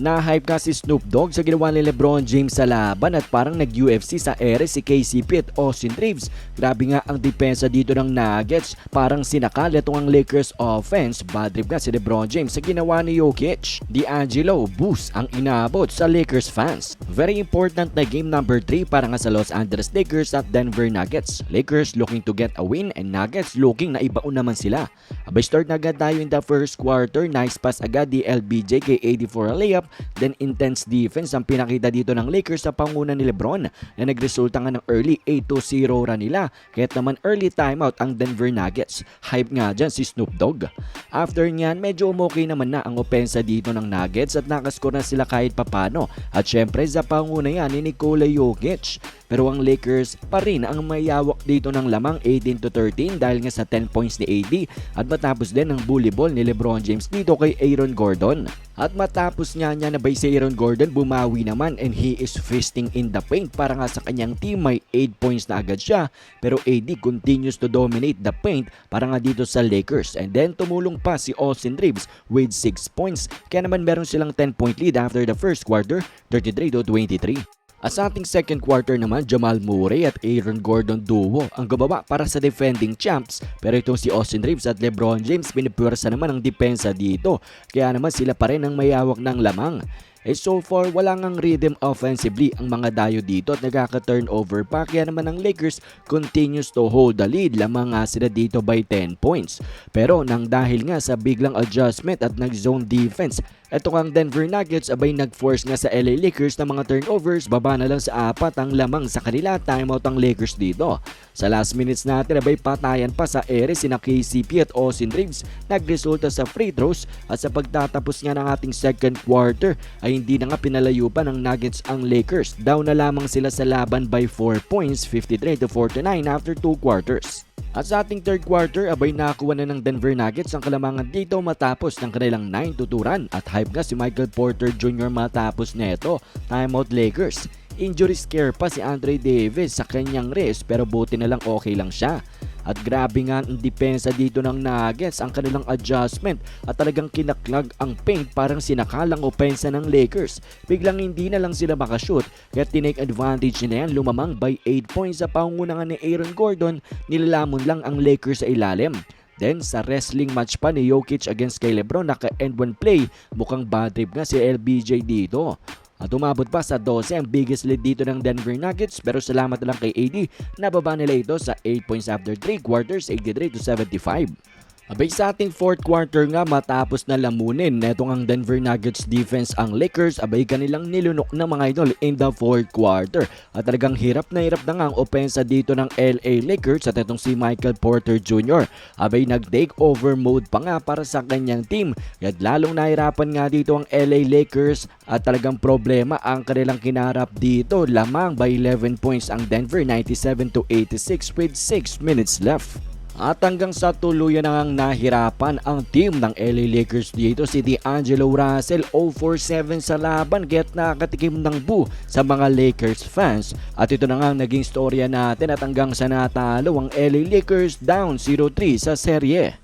Na-hype nga si Snoop Dogg sa ginawa ni Lebron James sa laban at parang nag-UFC sa ere si KCP at Austin Reeves. Grabe nga ang depensa dito ng Nuggets. Parang sinakal itong ang Lakers offense. Bad trip nga si Lebron James sa ginawa ni Jokic. D'Angelo boost ang inabot sa Lakers fans. Very important na game number 3 para nga sa Los Angeles Lakers at Denver Nuggets. Lakers looking to get a win and Nuggets looking na ibaon naman sila. Abay start na agad tayo in the first quarter. Nice pass agad di LBJ kay AD for a layup. Then intense defense ang pinakita dito ng Lakers sa panguna ni Lebron na nagresulta nga ng early 8-0 run nila. Kaya't naman early timeout ang Denver Nuggets. Hype nga dyan si Snoop Dogg. After nyan, medyo umokay naman na ang opensa dito ng Nuggets at nakascore na sila kahit papano. At syempre sa panguna yan ni Nikola Jokic. Pero ang Lakers pa rin ang mayawak dito ng lamang 18 to 13 dahil nga sa 10 points ni AD at matapos din ang bully ball ni Lebron James dito kay Aaron Gordon. At matapos nga niya na by si Aaron Gordon bumawi naman and he is feasting in the paint para nga sa kanyang team may 8 points na agad siya pero AD continues to dominate the paint para nga dito sa Lakers and then tumulong pa si Austin Reeves with 6 points kaya naman meron silang 10 point lead after the first quarter 33 to 23. At sa ating second quarter naman, Jamal Murray at Aaron Gordon duo ang gumawa para sa defending champs. Pero itong si Austin Reeves at Lebron James pinipwersa naman ang depensa dito. Kaya naman sila pa rin ang mayawak ng lamang. Eh so far, wala ngang rhythm offensively ang mga dayo dito at nagkaka-turnover pa. Kaya naman ang Lakers continues to hold the lead. Lamang nga sila dito by 10 points. Pero nang dahil nga sa biglang adjustment at nag-zone defense, eto ang Denver Nuggets abay nag-force nga sa LA Lakers ng mga turnovers, baba na lang sa apat ang lamang sa kanila, timeout ang Lakers dito. Sa last minutes natin abay patayan pa sa ere sina KCP at Austin Reeves, nagresulta sa free throws at sa pagtatapos nga ng ating second quarter ay hindi na nga pinalayo pa ng Nuggets ang Lakers. Down na lamang sila sa laban by 4 points, 53 to 49 after 2 quarters. At sa ating third quarter, abay nakakuha na ng Denver Nuggets ang kalamangan dito matapos ng kanilang 9 tuturan at hype nga si Michael Porter Jr. matapos neto. Timeout Lakers. Injury scare pa si Andre Davis sa kanyang wrist pero buti na lang okay lang siya. At grabe nga ang depensa dito ng Nuggets ang kanilang adjustment at talagang kinaklag ang paint parang sinakalang opensa ng Lakers. Biglang hindi na lang sila makashoot kaya tinake advantage nila yan lumamang by 8 points sa pangunangan ni Aaron Gordon nilalamon lang ang Lakers sa ilalim. Then sa wrestling match pa ni Jokic against kay Lebron naka-end one play mukhang bad trip nga si LBJ dito. At umabot pa sa 12 ang biggest lead dito ng Denver Nuggets pero salamat lang kay AD nababa nila ito sa 8 points after 3 quarters 83 to 75. Abay sa ating fourth quarter nga matapos na lamunin netong ang Denver Nuggets defense ang Lakers abay kanilang nilunok na mga idol in the fourth quarter at talagang hirap na hirap na nga ang opensa dito ng LA Lakers at itong si Michael Porter Jr. Abay nag-take over mode pa nga para sa kanyang team at lalong nahirapan nga dito ang LA Lakers at talagang problema ang kanilang kinarap dito lamang by 11 points ang Denver 97 to 86 with 6 minutes left. At hanggang sa tuluyan na ngang nahirapan ang team ng LA Lakers dito si D'Angelo Russell 0-4-7 sa laban kaya't nakatikim ng boo sa mga Lakers fans. At ito na nga naging storya natin at hanggang sa natalo ang LA Lakers down 0-3 sa serye.